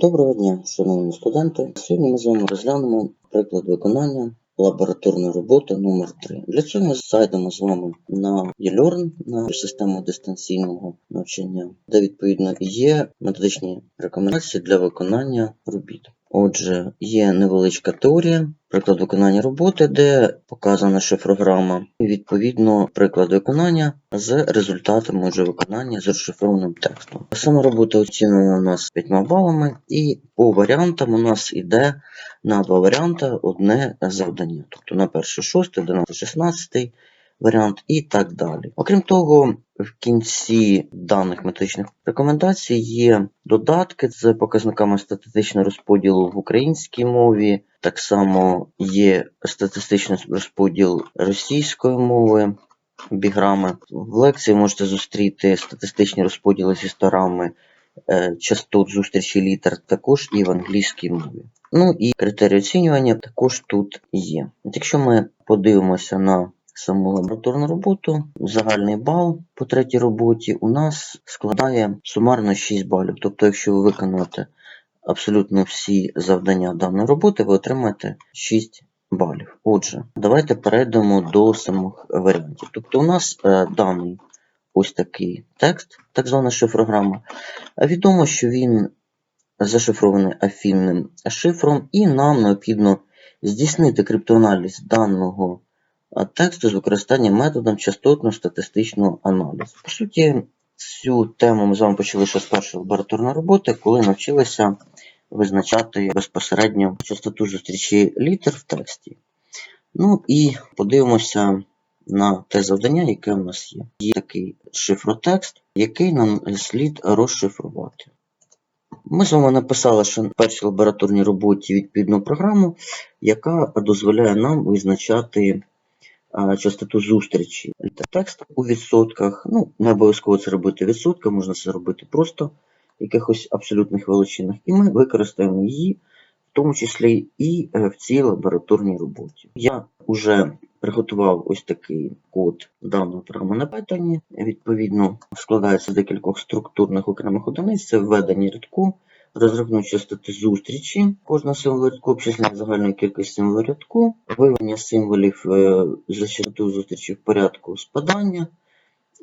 Доброго дня, шановні студенти. Сьогодні ми з вами розглянемо приклад виконання лабораторної роботи номер 3 Для цього ми зайдемо з вами на eLearn, на систему дистанційного навчання, де відповідно є методичні рекомендації для виконання робіт. Отже, є невеличка теорія, приклад виконання роботи, де показана шифрограма, і відповідно приклад виконання з результатами вже виконання з розшифрованим текстом. Сама робота оцінена у нас 5 балами, і по варіантам у нас йде на два варіанти одне завдання. Тобто на перше 6, 11, 16 варіант і так далі. Окрім того, в кінці даних методичних рекомендацій є додатки з показниками статистичного розподілу в українській мові. Так само є статистичний розподіл російської мови, біграми. В лекції можете зустріти статистичні розподіли зі сторами е, частот зустрічі літер, також і в англійській мові. Ну і критерії оцінювання також тут є. Якщо ми подивимося на саму лабораторну роботу, загальний бал по третій роботі у нас складає сумарно 6 балів. Тобто, якщо ви виконаєте абсолютно всі завдання даної роботи, ви отримаєте 6 балів. Отже, давайте перейдемо до самих варіантів. Тобто, у нас е, даний ось такий текст, так звана шифрограма. Відомо, що він зашифрований афінним шифром, і нам необхідно здійснити криптоаналіз даного тексту з використанням методом частотно-статистичного аналізу. По суті, цю тему ми з вами почали ще з першої лабораторної роботи, коли навчилися визначати безпосередньо частоту зустрічі літер в тексті. Ну і подивимося на те завдання, яке у нас є. Є такий шифротекст, який нам слід розшифрувати. Ми з вами написали, що в першій лабораторній роботі відповідну програму, яка дозволяє нам визначати частоту зустрічі тексту у відсотках. Ну, не обов'язково це робити в відсотках, можна це робити просто в якихось абсолютних величинах. І ми використаємо її, в тому числі і е, в цій лабораторній роботі. Я вже приготував ось такий код даної програми на Python. Відповідно, складається з декількох структурних окремих одиниць. Це введення рядку, розрахунок частоти зустрічі, кожного символу рядку, обчислення загальної кількості символів рядку, виведення символів е, за частотою зустрічі в порядку спадання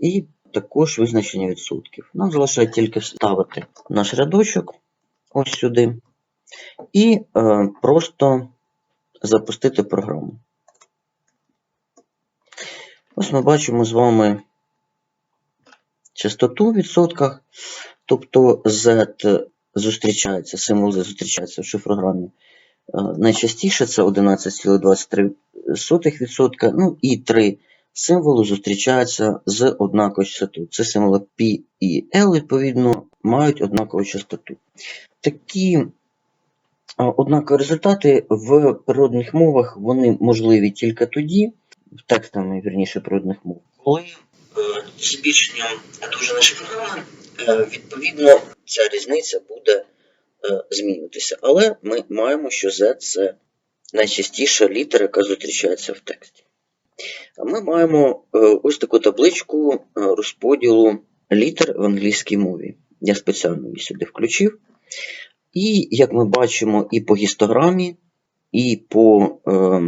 і також визначення відсотків. Нам залишає тільки вставити наш рядочок ось сюди і е, просто запустити програму. Ось ми бачимо з вами частоту в відсотках, тобто Z зустрічається, символ Z зустрічається в шифрограмі. Е, Найчастіше це 11,23%, ну і 3 символи зустрічаються з однаковою частотою. Це символи P і L, відповідно, мають однакову частоту. Такі е, однакові результати в природних мовах вони можливі тільки тоді, текстами, вірніше, природних мов. Коли е, збільшенням довжини шифрограми, е, відповідно, ця різниця буде е, змінюватися. Але ми маємо, що Z це найчастіша літера, яка зустрічається в тексті. А ми маємо е, ось таку табличку е, розподілу літер в англійській мові. Я спеціально її сюди включив. І, як ми бачимо, і по гістограмі, і по е,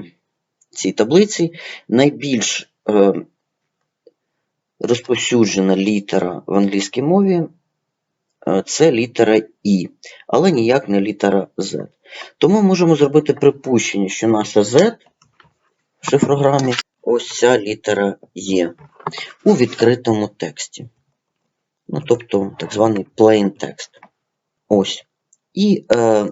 цій таблиці найбільш е, розповсюджена літера в англійській мові це літера І, але ніяк не літера Z. Тому можемо зробити припущення, що наша Z в шифрограмі ось ця літера Є у відкритому тексті. Ну, тобто так званий plain text. Ось. І е,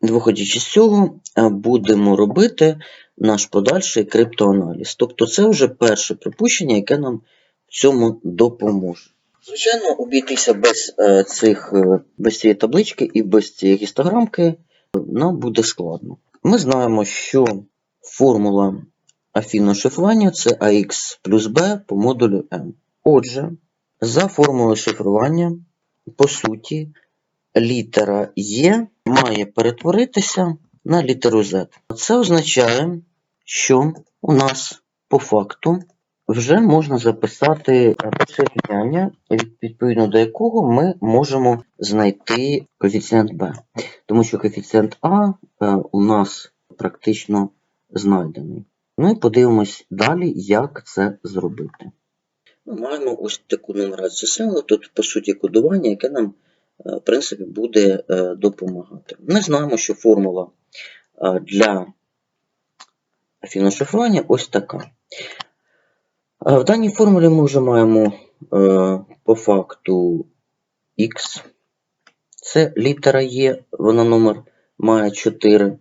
Виходячи з цього, е, будемо робити наш подальший криптоаналіз. Тобто це вже перше припущення, яке нам в цьому допоможе. Звичайно, обійтися без е, цих, е, без цієї таблички і без цієї гістограмки нам буде складно. Ми знаємо, що формула афінного шифрування це AX плюс B по модулю M. Отже, за формулою шифрування, по суті, літера Є має перетворитися на літеру Z. Це означає, що у нас по факту вже можна записати е, перше рівняння, від- відповідно до якого ми можемо знайти коефіцієнт b. Тому що коефіцієнт А е, у нас практично знайдений. Ну і подивимось далі, як це зробити. Ми маємо ось таку нумерацію символу. Тут, по суті, кодування, яке нам, е, в принципі, буде допомагати. Ми знаємо, що формула для фіношифрування ось така. Е, В даній формулі ми вже маємо е, по факту x. Це літера Є, вона номер має 4. Е,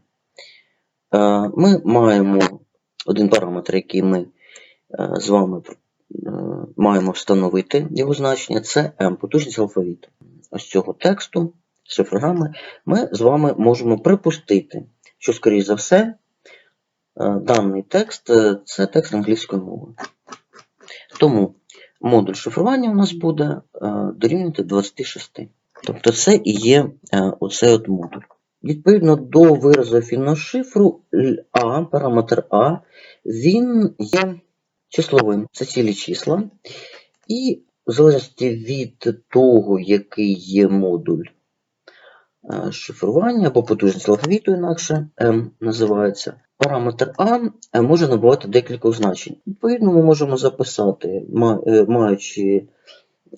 Ми маємо один параметр, який ми е, з вами е, маємо встановити його значення. Це m, потужність алфавіту. Ось цього тексту, шифрограми, ми з вами можемо припустити, що, скоріш за все, е, даний текст е, це текст англійської мови. Тому модуль шифрування у нас буде е, дорівнювати 26. Тобто це і є е, оцей от модуль. Відповідно до виразу фіношифру А, параметр А, він є числовим, це цілі числа. І в залежності від того, який є модуль шифрування або потужність алфавіту, інакше М називається, параметр А е, може набувати декілька значень. Відповідно, ми можемо записати, е, маючи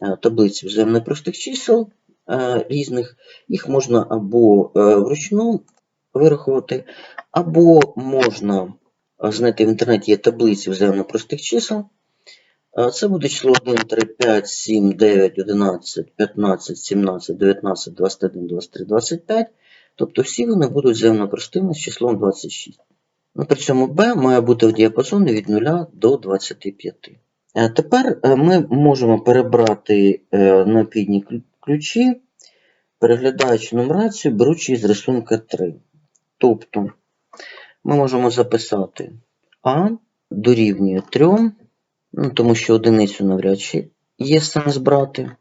е, таблиці взаємних простих чисел е, різних, їх можна або е, вручну вирахувати, або можна е, знайти в інтернеті є таблиці взаємно простих чисел. Це буде число 1, 3, 5, 7, 9, 11, 15, 17, 19, 21, 23, 25. Тобто всі вони будуть взаємно простими з числом 26. Ну, при цьому b має бути в діапазоні від 0 до 25. Е, Тепер е, ми можемо перебрати е, необхідні ключі, переглядаючи нумерацію, беручи з рисунка 3. Тобто ми можемо записати А дорівнює 3, ну, тому що одиницю навряд чи є сенс брати.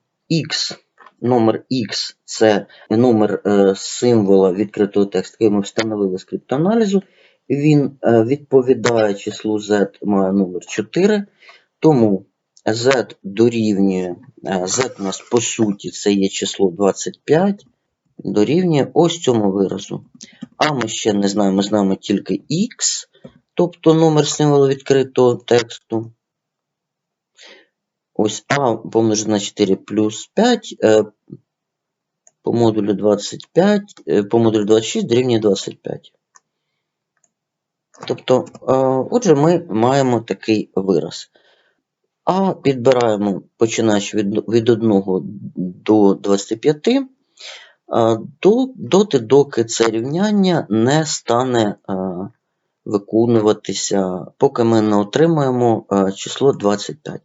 Х, номер Х це номер е, символа відкритого тексту, який ми встановили з криптоаналізу. Він е, відповідає числу Z, має номер 4. Тому Z дорівнює, е, Z у нас по суті це є число 25, дорівнює ось цьому виразу. А ми ще не знаємо, ми знаємо тільки X, тобто номер символу відкритого тексту. Ось А помножити на 4 плюс 5 е, по модулю 25, е, по модулю 26 дорівнює 25. Тобто, е, отже, ми маємо такий вираз. А підбираємо, починаючи від, від 1 до 25, е, доти, доки це рівняння не стане виконуватися, поки ми не отримаємо число 25.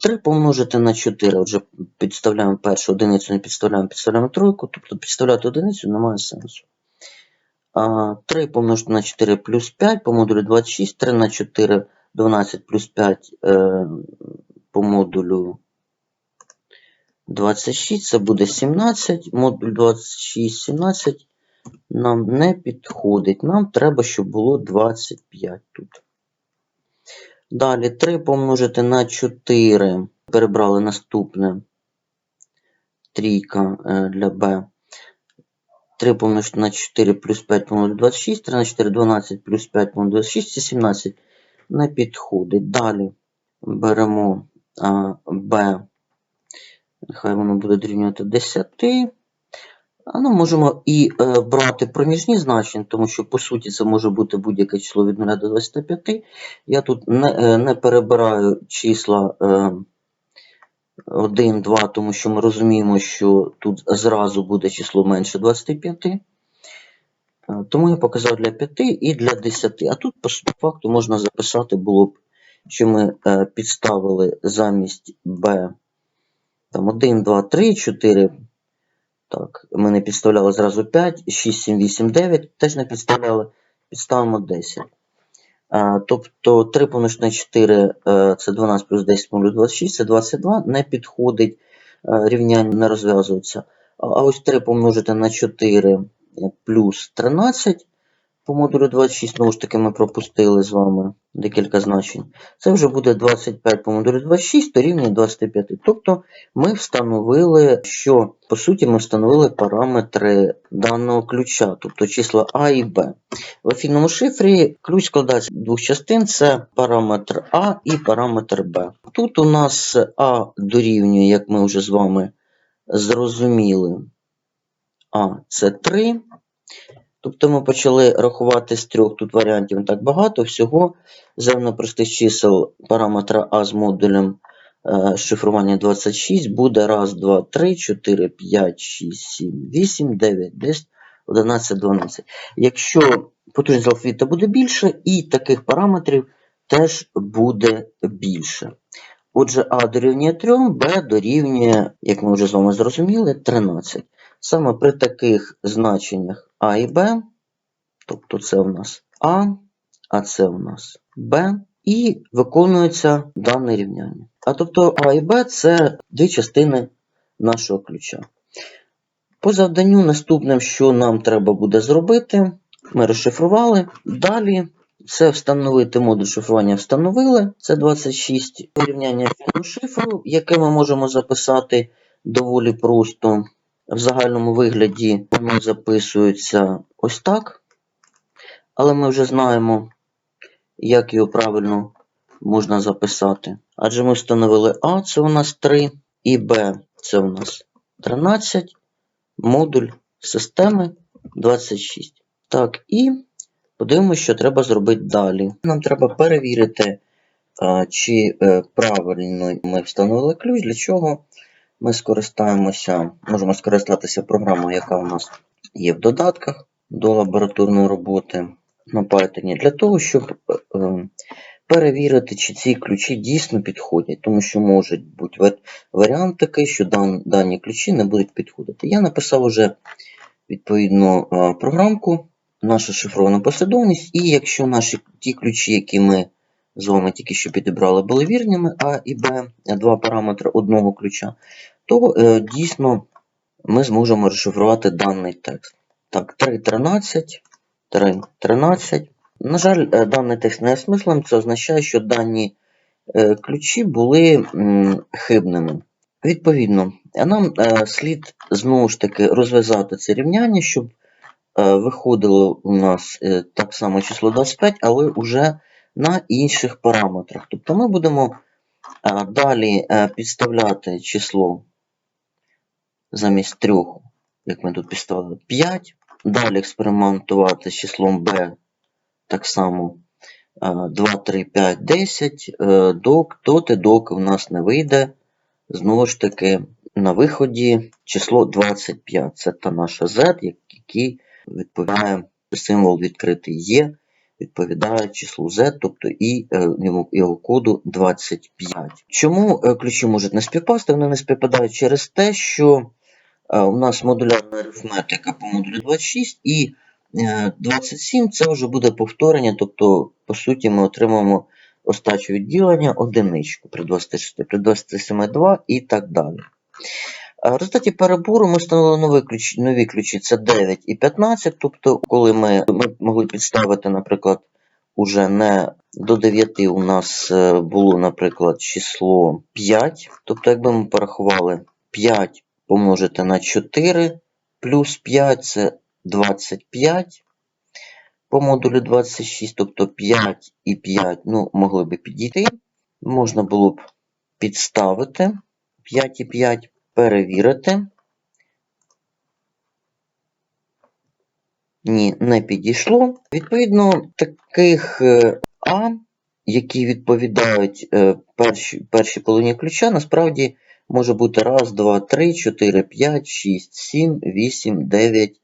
3 помножити на 4, отже, підставляємо першу одиницю, не підставляємо, підставляємо тройку, тобто підставляти одиницю немає сенсу. 3 помножити на 4 плюс 5 по модулю 26, 3 на 4 12 плюс 5 е, по модулю 26, це буде 17, модуль 26, 17 нам не підходить. Нам треба, щоб було 25 тут. Далі 3 помножити на 4. Перебрали наступне. Трійка е, для b. 3 помножити на 4 плюс 5 помножити на 26. 3 на 4 12 плюс 5 помножити на 26 це 17. Не підходить. Далі беремо b. Нехай воно буде дорівнювати 10. Ну, можемо і е, брати проміжні значення, тому що, по суті, це може бути будь-яке число від 0 до 25. Я тут не, е, не перебираю числа е, 1, 2, тому що ми розуміємо, що тут зразу буде число менше 25. Е, Тому я показав для 5 і для 10. А тут, по факту, можна записати було б, що ми е, підставили замість b там 1, 2, 3, 4. Так, ми не підставляли зразу 5, 6, 7, 8, 9. Теж не підставляли. Підставимо 10. А, тобто 3 помножити на 4 е, це 12 плюс 10 помножити 26, це 22. Не підходить, е, рівняння не розв'язується. А а ось 3 помножити на 4 плюс 13 По модулю 26, знову ж таки, ми пропустили з вами декілька значень. Це вже буде 25 по модулю 26, то рівня 25. Тобто ми встановили, що по суті ми встановили параметри даного ключа, тобто числа А і Б. В ефірному шифрі ключ складається з двох частин: це параметр А і параметр Б. Тут у нас А дорівнює, як ми вже з вами зрозуміли, А це 3. Тобто ми почали рахувати з трьох тут варіантів так багато. Всього з простих чисел параметра А з модулем е, шифрування 26 буде 1, 2, 3, 4, 5, 6, 7, 8, 9, 10, 11, 12. Якщо потужність алфавіта буде більше, і таких параметрів теж буде більше. Отже, А дорівнює 3, Б дорівнює, як ми вже з вами зрозуміли, 13. Саме при таких значеннях А і Б, тобто це у нас А, а це у нас Б, і виконується дане рівняння. А тобто А і Б це дві частини нашого ключа. По завданню наступним, що нам треба буде зробити, ми розшифрували. Далі це встановити модуль шифрування встановили. Це 26 порівняння фіну шифру, яке ми можемо записати доволі просто. В загальному вигляді воно записується ось так. Але ми вже знаємо, як його правильно можна записати. Адже ми встановили А, це у нас 3, і Б це у нас 13, модуль системи 26. Так, і подивимося, що треба зробити далі. Нам треба перевірити, чи е, правильно ми встановили ключ, для чого ми скористаємося, можемо скористатися програмою, яка у нас є в додатках до лабораторної роботи на Python, для того, щоб е, е, перевірити, чи ці ключі дійсно підходять, тому що може бути варіант такий, що дані ключі не будуть підходити. Я написав уже відповідну е, програмку, нашу шифровану послідовність, і якщо наші ті ключі, які ми з вами тільки що підібрали, були вірними, А і Б, два параметри одного ключа, то е, дійсно ми зможемо розшифрувати даний текст. Так, 3.13, 3.13. На жаль, е, даний текст не є смислом, це означає, що дані е, ключі були м, хибними. Відповідно, нам е, слід знову ж таки розв'язати це рівняння, щоб е, виходило у нас е, так само число 25, але вже на інших параметрах. Тобто ми будемо е, далі е, підставляти число замість 3, як ми тут підставили 5. Далі експериментувати з числом b так само е, 2, 3, 5, 10. е, Док, доти, доки в нас не вийде. Знову ж таки, на виході число 25. Це та наша Z, який відповідає символ відкритий є, відповідає числу Z, тобто і е, його коду 25. Чому е, ключі можуть не співпасти? Вони не співпадають через те, що е, у нас модулярна арифметика по модулю 26 і е, 27 це вже буде повторення, тобто, по суті, ми отримаємо остачу відділення одиничку при 26, при 27 2 і так далі. В результаті перебору ми встановили нові ключі, нові ключі це 9 і 15. Тобто, коли ми, ми могли підставити, наприклад, уже не до 9 у нас е, було, наприклад, число 5. Тобто, якби ми порахували 5 помножити на 4 плюс 5 це 25 по модулю 26, тобто 5 і 5 ну, могли би підійти. Можна було б підставити 5 і 5, перевірити. Ні, не підійшло. Відповідно, таких е, А, які відповідають е, першій, першій половині ключа, насправді може бути 1, 2, 3, 4, 5, 6, 7, 8, 9,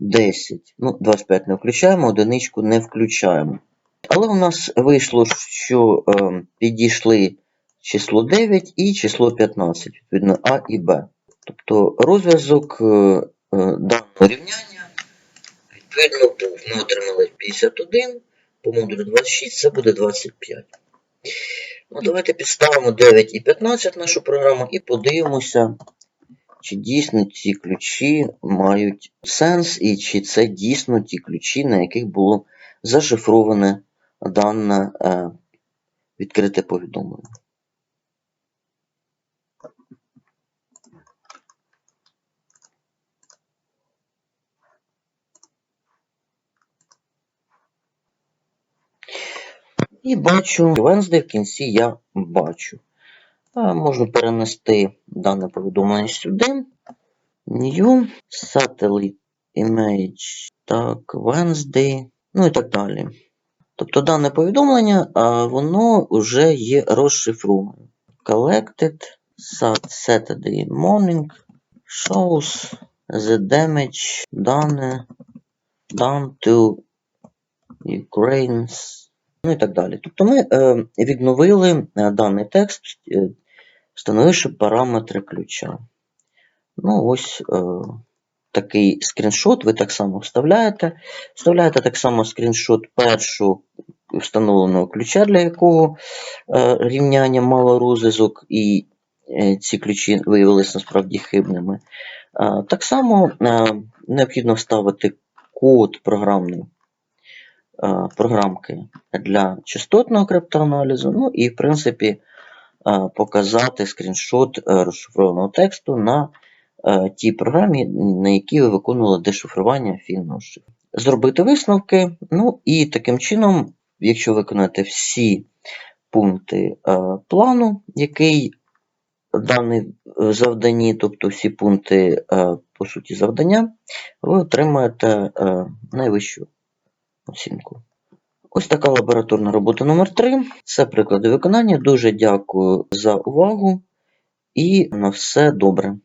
10. Ну, 25 не включаємо, одиничку не включаємо. Але у нас вийшло, що е, підійшли число 9 і число 15, відповідно А і Б. Тобто розв'язок е, е, даного рівняння відповідно був. Ми отримали 51, по модулю 26 це буде 25. Ну, давайте підставимо 9 і 15 нашу програму і подивимося, чи дійсно ці ключі мають сенс, і чи це дійсно ті ключі, на яких було зашифроване дане е, відкрите повідомлення. І бачу Wednesday в кінці я бачу. А, Можу перенести дане повідомлення сюди. New Satellite Image. Так, Wednesday. Ну і так далі. Тобто дане повідомлення, воно вже є розшифроване. Collected Saturday morning shows the damage done, done to Ukraine's ну і так далі. Тобто ми е, відновили е, даний текст, е, встановивши параметри ключа. Ну, ось такий скріншот ви так само вставляєте. Вставляєте так само скріншот першого встановленого ключа, для якого рівняння мало розв'язок, і ці ключі виявилися насправді хибними. Так само необхідно вставити код програмний програмки для частотного криптоаналізу, ну і, в принципі, е, показати скріншот е, розшифрованого тексту на е, тій програмі, на якій ви виконували дешифрування фільного шифру. Зробити висновки, ну і таким чином, якщо виконаєте всі пункти е, плану, який даний в завданні, тобто всі пункти, е, по суті, завдання, ви отримаєте е, найвищу оцінку. Ось така лабораторна робота номер 3 Це приклади виконання. Дуже дякую за увагу і на все добре.